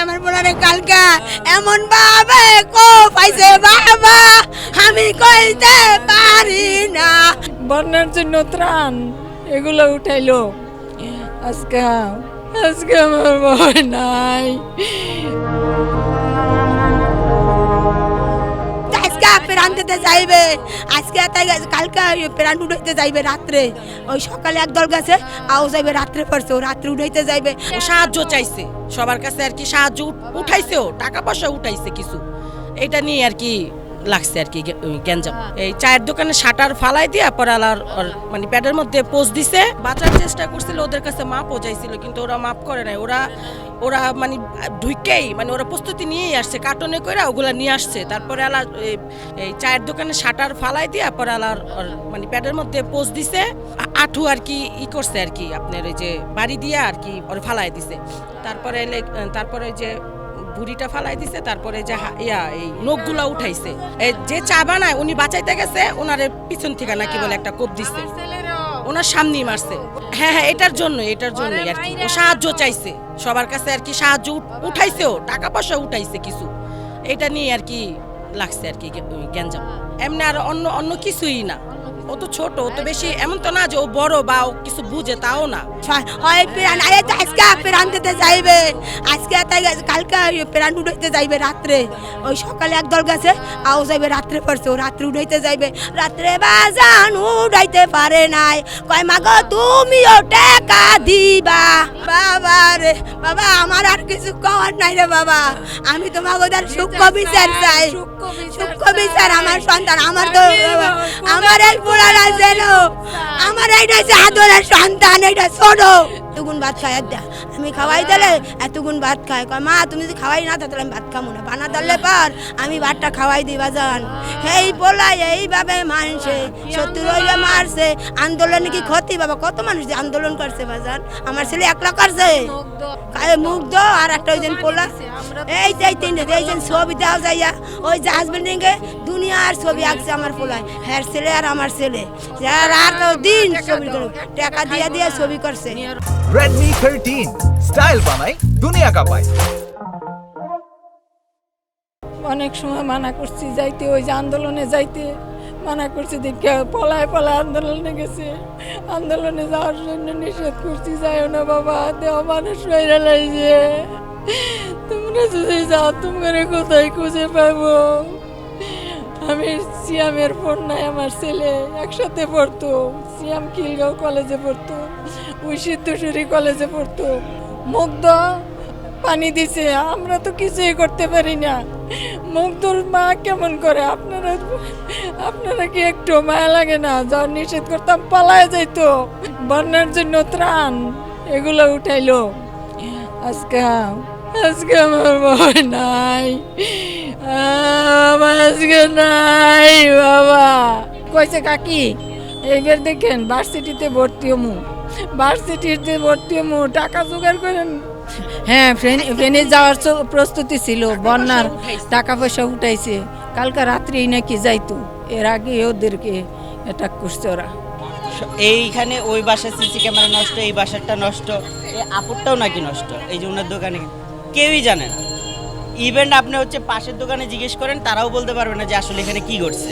আমার বোনারে কালকা এমন ভাবে কো পাইছে বাবা, আমি কইতে পারি না। বন্যার জন্য ত্রাণ, এগুলো উঠাইলো। আজকে আজকে আমার ভয় নাই। দিতে যাইবে। আজকে তাই কালকে প্রাণ উঠাইতে যাইবে রাত্রে। ওই সকালে একদল গেছে, আও যাইবে রাত্রে পড়ছে, ও রাত্রে উঠাইতে যাইবে। সাহায্য চাইছে। সবার কাছে আর কি সাহায্য উঠ- উঠাইছে ও, টাকা পয়সা উঠাইছে কিছু। এটা নিয়ে আর কি লাগছে আর কি গ্যাঞ্জাম এই চায়ের দোকানে শাটার ফালাই দিয়া পরালার মানে প্যাডের মধ্যে পোজ দিছে। বাঁচার চেষ্টা করছিল ওদের কাছে মাপ চাইছিল কিন্তু ওরা মাপ করে নাই। ওরা ওরা মানে ঢুকেই মানে ওরা প্রস্তুতি নিয়েই আসছে কার্টনে করে ওগুলা নিয়ে আসছে। তারপরে আলা এই- চায়ের দোকানে শাটার ফালাই দিয়া পরে আলার মানে প্যাডের মধ্যে পোজ দিছে। আঠু আর কি ই করছে আর কি আপনার ওই যে বাড়ি দিয়া আর কি ওর ফালাই দিছে। তারপরে তারপরে ওই যে বুড়িটা ফালাই দিছে, তারপরে যে ইয়া, এই নখগুলা উঠাইছে। যে চা বানায়, উনি বাঁচাইতে গেছে ওনারে পিছন থেকে নাকি বলে একটা কোপ দিছে। ওনার সামনেই মারছে। হ্যাঁ হ্যাঁ এটার জন্য এটার জন্য আর কি। ও সাহায্য চাইছে। সবার কাছে আর কি সাহায্য উঠাইছে ও টাকা পয়সা উঠাইছে কিছু। এটা নিয়ে আর কি লাগছে আর কি গ্যাঞ্জাম। এমনি আর অন্য অন্য কিছুই না। ও তো ছোট ও তো বেশি এমন তো না যে ও বড় বা ও কিছু বুঝে তাও না। হয় প্রাণ আরে তো আজকে প্রাণ দিতে যাইবে। আজকে তাই কালকে প্রাণ উঠাইতে যাইবে রাত্রে। ওই সকালে একদল গেছে আও যাইবে রাত্রে পড়ছে ও রাত্রে উঠাইতে যাইবে। রাত্রে বাজান উঠাইতে পারে নাই। কয় মাগো তুমিও টাকা দিবা? বাবা রে বাবা আমার আর কিছু কওয়ার নাই রে বাবা। আমি তো মাগোদার সূক্ষ্ম বিচার চাই। সূক্ষ্ম বিচার আমার সন্তান আমার তো আমার এই আমার এইটা হচ্ছে আদরের সন্তান এইটা ছোট। দুগুণ বাচ্চা খাই আমি খাওয়াই দিলে এতগুণ ভাত খায়। কয়, মা, তুমি যদি খাওয়াই না তাহলে আমি ভাত খাব না। বানা দিলে পার আমি ভাতটা খাওয়াই দিই, বাজান। এই পোলাই এইভাবে মানছে সত্যি রইলে মারছে, আন্দোলনে কি ক্ষতি? বাবা, কত মানুষ আন্দোলন করছে, বাজান? আমার ছেলে একলা করছে। মুগ্ধ আর একটা ওই দিন পোলা। এই যে, এই তিনটে, এই যে ছবি দেওয়া যাইয়া, ওই জাহাজ বিল্ডিং এ দুনিয়ার ছবি আঁকছে আমার পোলায়। হ্যাঁ ছেলে আর আমার ছেলে। আর দিন ছবি টাকা দিয়ে দিয়ে ছবি করছে। Redmi 13 স্টাইল বানাই, দুনিয়া কাঁপায় অনেক সময় মানা করছি, যাইতে ওই যে আন্দোলনে যাইতে। মানা করছি, দেখে পলায় পলায় আন্দোলনে গেছে। আন্দোলনে যাওয়ার জন্য নিষেধ করছি, যাইও না বাবা দেহ মানুষ হয়ে লাইছে। তোমরা যদি যাও, তোমরা কোথায় খুঁজে পাবো? আমি সিয়ামের ফোন নাই, আমার ছেলে একসাথে পড়তো। সিয়াম খিলগাঁও কলেজে পড়তো, ওই সিদ্ধেশ্বরী কলেজে পড়তো। মুগ্ধ পানি দিছে, আমরা তো কিছুই করতে পারি না। মুগ্ধর মা কেমন করে? আপনারা আপনারা কি একটু মায়া লাগে না? জ্বর নিষেধ করতাম, পালায় যাইতো। বন্যার জন্য ত্রাণ, এগুলো উঠাইলো। আজকে আজকে আমার ভয় নাই। আজকে নাই, বাবা। কইছে, কাকি, এইবার দেখেন ভার্সিটিতে ভর্তি হমু। ভার্সিটিতে ভর্তি হমু টাকা জোগাড় করেন। হ্যাঁ ফেনে যাওয়ার প্রস্তুতি ছিল বন্যার টাকা পয়সা উঠাইছে। কালকে রাত্রেই নাকি যাইতো। এর আগে ওদেরকে অ্যাটাক করছে ওরা। এইখানে ওই বাসার সিসি ক্যামেরা নষ্ট এই বাসারটা নষ্ট। এই আপুরটাও নাকি নষ্ট এই যে ওনার দোকানে। কেউই জানে না। ইভেন আপনি হচ্ছে পাশের দোকানে জিজ্ঞেস করেন তারাও বলতে পারবে না যে আসলে এখানে কি ঘটছে।